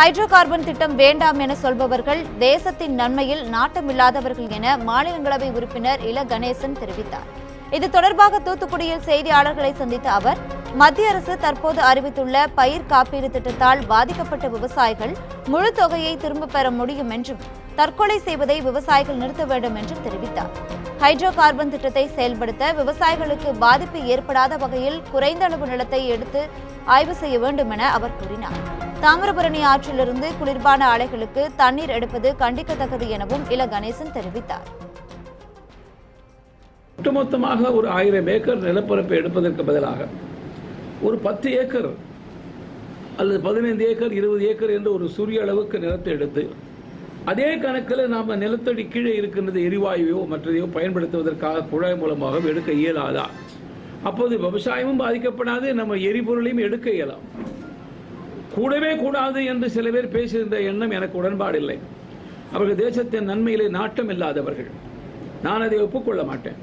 Hydro carbon திட்டம் வேண்டாம் என சொல்பவர்கள் தேசத்தின் நன்மையில் நாட்டமில்லாதவர்கள் என மாநிலங்களவை உறுப்பினர் இல கணேசன் தெரிவித்தார். இது தொடர்பாக தூத்துக்குடியில் செய்தியாளர்களை சந்தித்த அவர் மத்திய அரசு தற்போது அறிவித்துள்ள பயிர் காப்பீடு திட்டத்தால் பாதிக்கப்பட்ட விவசாயிகள் முழு தொகையை திரும்பப் பெற முடியும் என்றும் தற்கொலை செய்வதை விவசாயிகள் நிறுத்த வேண்டும் என்றும் தெரிவித்தார். ஹைட்ரோ கார்பன் திட்டத்தை செயல்படுத்த விவசாயிகளுக்கு பாதிப்பு ஏற்படாத வகையில் குறைந்த அளவு நிலத்தை எடுத்து ஆய்வு செய்ய வேண்டும் என அவர் கூறினார். தாமிரபரணி ஆற்றிலிருந்து குளிர்பான ஆலைகளுக்கு தண்ணீர் எடுப்பது கண்டிக்கத்தக்கது எனவும் இல கணேசன் தெரிவித்தார். ஒட்டுமொத்தமாக ஒரு ஆயிரம் ஏக்கர் நிலப்பரப்பை எடுப்பதற்கு பதிலாக ஒரு பத்து ஏக்கர் அல்லது பதினைந்து ஏக்கர் இருபது ஏக்கர் என்று ஒரு சூரிய அளவுக்கு நிலத்தை எடுத்து அதே கணக்கில் நாம் நிலத்தடி கீழே இருக்கின்றது எரிவாயுவையோ மற்றதையோ பயன்படுத்துவதற்காக குழாய் மூலமாக எடுக்க இயலாதா? அப்போது விவசாயமும் பாதிக்கப்படாது நம்ம எரிபொருளையும் எடுக்க இயலாம். கூடவே கூடாது என்று சில பேர் பேசுகின்ற எண்ணம் எனக்கு உடன்பாடில்லை. அவர்கள் தேசத்தின் நன்மையிலே நாட்டம் இல்லாதவர்கள். நான் அதை ஒப்புக்கொள்ள மாட்டேன்.